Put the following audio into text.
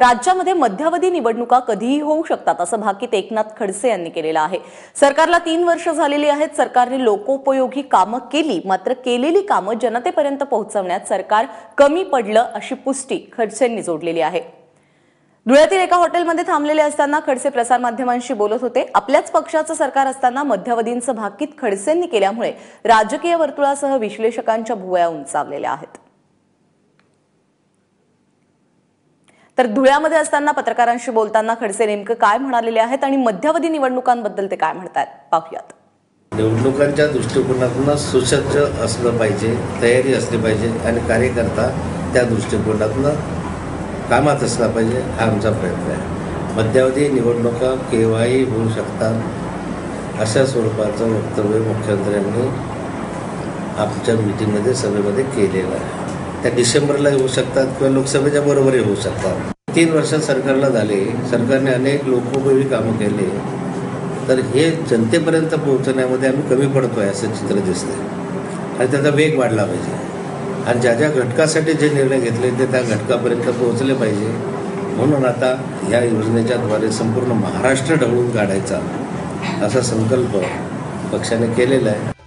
राज्यामध्ये मध्यावधी निवडणुका कधीही होऊ शकतात असं भाकीत एकनाथ खडसे यांनी केलेलं आहे. सरकारला तीन वर्ष झालेली आहेत सरकारने लोकोपयोगी कामं केली मात्र केलेली कामं जनतेपर्यंत पोहोचवण्यात सरकार कमी पडलं अशी पुष्टी खडसेंनी जोडलेली आहे. धुळ्यातील एका हॉटेलमध्ये थांबलेले असताना खडसे प्रसारमाध्यमांशी बोलत होते. आपल्याच पक्षाचं सरकार असताना मध्यावधींचं भाकीत खडसेंनी केल्यामुळे राजकीय वर्तुळासह विश्लेषकांच्या भुवया उंचावलेल्या आहेत. तर धुळ्यामध्ये असताना पत्रकारांशी बोलताना खडसे नेमकं काय म्हणालेले आहेत आणि मध्यावधी निवडणुकांबद्दल ते काय म्हणतात पाहूयात. निवडणुकांच्या दृष्टिकोनातून सुसज्ज असलं पाहिजे तयारी असली पाहिजे आणि कार्यकर्ता त्या दृष्टिकोनातून कामात असला पाहिजे हा आमचा प्रयत्न आहे. मध्यावधी निवडणुका केव्हाही होऊ शकतात अशा स्वरूपाचं वक्तव्य मुख्यमंत्र्यांनी आमच्या मिटिंगमध्ये सभेमध्ये केलेलं आहे. त्या डिसेंबरला होऊ शकतात किंवा लोकसभेच्या बरोबरही होऊ शकतात. तीन वर्ष सरकारला झाले. सरकारने अनेक लोकोपयोगी कामं केले. तर हे जनतेपर्यंत पोहोचण्यामध्ये आम्ही कमी पडतो आहे असं चित्र दिसतंय. आणि त्याचा वेग वाढला पाहिजे. आणि ज्या ज्या घटकासाठी जे निर्णय घेतले ते त्या घटकापर्यंत पोहोचले पाहिजे. म्हणून आता या योजनेच्या द्वारे संपूर्ण महाराष्ट्र ढवळून काढायचा असा संकल्प पक्षाने केलेला आहे.